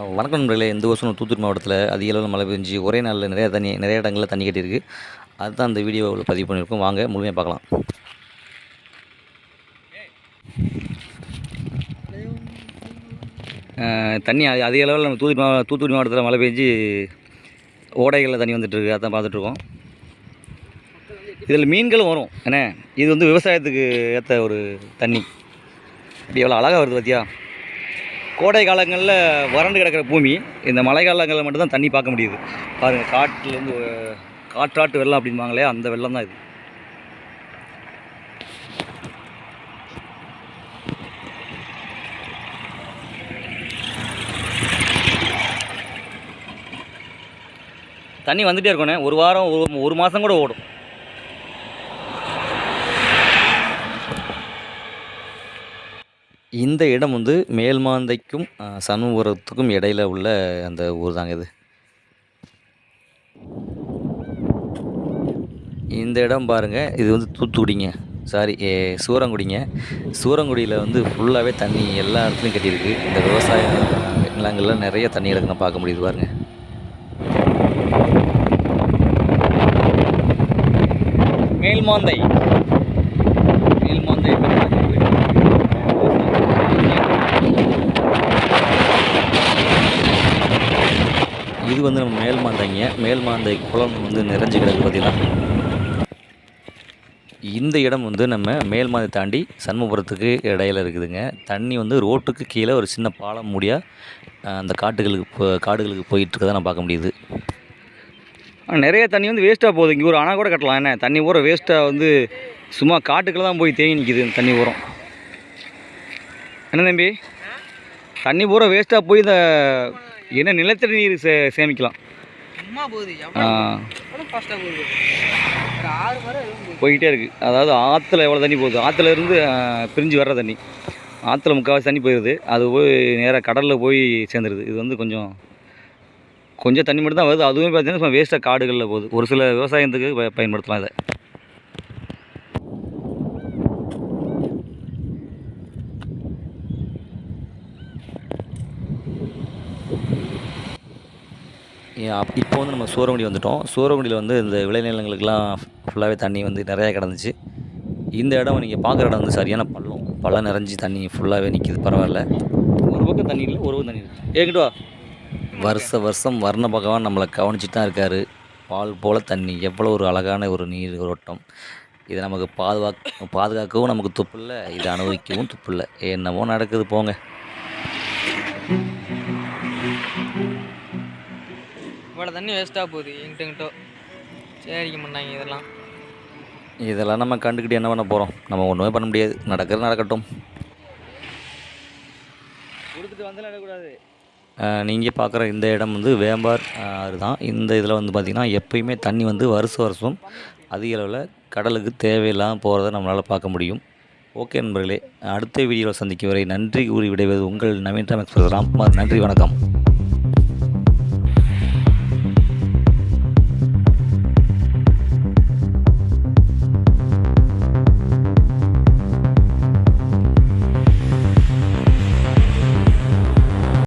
வணக்கம் நண்பர்களே. இந்த வருஷம் தூத்துக்குடி மாவட்டத்தில் அதிக அளவில் மழை பெஞ்சு ஒரே நாளில் நிறைய தண்ணி நிறைய இடங்களில் தண்ணி கட்டியிருக்கு. அதுதான் அந்த வீடியோவில் பதிவு பண்ணியிருக்கோம். வாங்க முழுமையாக பார்க்கலாம். தண்ணி அதிக அளவில் நம்ம தூத்துக்குடி மாவ தூத்துக்குடி மாவட்டத்தில் மழை பெஞ்சு ஓடைகளில் தண்ணி வந்துட்டுருக்கு அதான் பார்த்துட்ருக்கோம். இதில் மீன்களும் வரும். என்ன? இது வந்து விவசாயத்துக்கு ஏற்ற ஒரு தண்ணி. இப்படி எவ்வளோ அழகாக வருது பார்த்தியா கோடை காலங்களில் வறண்டு கிடக்கிற பூமி இந்த மழை காலங்களில் மட்டும்தான் தண்ணி பார்க்க முடியுது. பாருங்கள் காட்டிலேருந்து காற்றாட்டு வெள்ளம் அப்படிம்பாங்களே அந்த வெள்ளம் தான் இது. தண்ணி வந்துகிட்டே இருக்கோண்ணே ஒரு வாரம் ஒரு ஒரு மாதம் கூட ஓடும். இந்த இடம் வந்து மேல்மாந்தைக்கும் சண்முகத்துக்கும் இடையில் இடையில உள்ள அந்த ஊர் தாங்க இது. இந்த இடம் பாருங்கள் இது வந்து தூத்துக்குடிங்க. சாரி சூரங்குடிங்க சூரங்குடியில் வந்து ஃபுல்லாகவே தண்ணி எல்லா இடத்துலையும் கட்டியிருக்கு. இந்த விவசாய நிலங்கள்லாம் நிறைய தண்ணி கிடக்குன்னு பார்க்க முடியுது பாருங்கள் மேல்மாந்தை இது வந்து நம்ம மேல் மாந்தைங்க. மேல் மாந்தை குளம் வந்து நிறைஞ்சு கிடக்கு பார்த்தீங்கன்னா இந்த இடம் வந்து நம்ம மேல்மாந்தை தாண்டி சண்முகபுரத்துக்கு இடையில இருக்குதுங்க. தண்ணி வந்து ரோட்டுக்கு கீழே ஒரு சின்ன பாலம் மூடியாக அந்த காட்டுகளுக்கு போ- காடுகளுக்கு போயிட்டு இருக்கதை நான் பார்க்க முடியுது. நிறைய தண்ணி வந்து வேஸ்ட்டாக போகுது. இங்கே ஒரு அணை கூட கட்டலாம். என்ன? தண்ணி ஊற வேஸ்ட்டாக வந்து சும்மா காட்டுக்குள்ள தான் போய் தேங்கி நிற்கிது தண்ணி ஊரம் என்ன தம்பி? தண்ணி பூரா வேஸ்ட்டாக போய் இந்த என்ன நிலத்தடி நீர் சே சேமிக்கலாம். போய்கிட்டே இருக்குது அதாவது ஆற்றுல எவ்வளோ தண்ணி போகுது? ஆற்றுல இருந்து பிரிஞ்சு வர்ற தண்ணி. ஆற்றுல முக்கால்வாசி தண்ணி போயிடுது அது போய் நேராக கடலில் போய் சேர்ந்துருது. இது வந்து கொஞ்சம் கொஞ்சம் தண்ணி மட்டும் தான் வருது. அதுவும் பார்த்தீங்கன்னா வேஸ்ட்டாக காடுகளில் போகுது. ஒரு சில விவசாயத்துக்கு பயன்படுத்தலாம் இதை. இப்போ வந்து நம்ம சூரங்குடி வந்துட்டோம். சூரங்குடியில் வந்து இந்த விளைநிலங்களுக்கெல்லாம் ஃபுல்லாகவே தண்ணி வந்து நிறையா கிடந்துச்சு. இந்த இடம் நீங்கள் பார்க்குற இடம் வந்து சரியான பள்ளம். பள்ளம் நிறைஞ்சி தண்ணி ஃபுல்லாகவே நிற்கிது பரவாயில்ல. ஒரு பக்கம் தண்ணி இல்லை ஒரு பக்கம் தண்ணி இல்லை. ஏங்கிட்டு வா. வருஷ வருஷம் வர்ண பகவான் நம்மளை கவனிச்சுட்டு தான் இருக்கார். பால் போல் தண்ணி. எவ்வளோ ஒரு அழகான ஒரு நீர் ஓட்டம். இதை நமக்கு பாதுகாக்க பாதுகாக்கவும் நமக்கு துப்பு இல்லை இதை அனுபவிக்கவும் துப்பு இல்லை என்னமோ நடக்குது போங்க. இவ்வளோ தண்ணி வேஸ்ட்டாக போகுது எங்கிட்ட எங்கிட்டோ சரிக்க மாட்டாங்க இதெல்லாம். இதெல்லாம் நம்ம கண்டுக்கிட்டு என்ன பண்ண போகிறோம் நம்ம ஒன்றுமே பண்ண முடியாது. நடக்கிறது நடக்கட்டும். கொடுத்துட்டு வந்து நீங்கள் பார்க்குற இந்த இடம் வந்து வேம்பார் ஆறு தான் இந்த இதில் வந்து பார்த்திங்கன்னா எப்பயுமே தண்ணி வந்து வருஷ வருஷம் அதிக அளவில் கடலுக்கு தேவையில்லாமல் போகிறத நம்மளால் பார்க்க முடியும். ஓகே நண்பர்களே அடுத்த வீடியோவில் சந்திக்கும் வரை நன்றி கூறி விடைவது உங்கள் நவீன் ராம் எக்ஸ்பிரஸ் ராம்குமார். நன்றி வணக்கம்.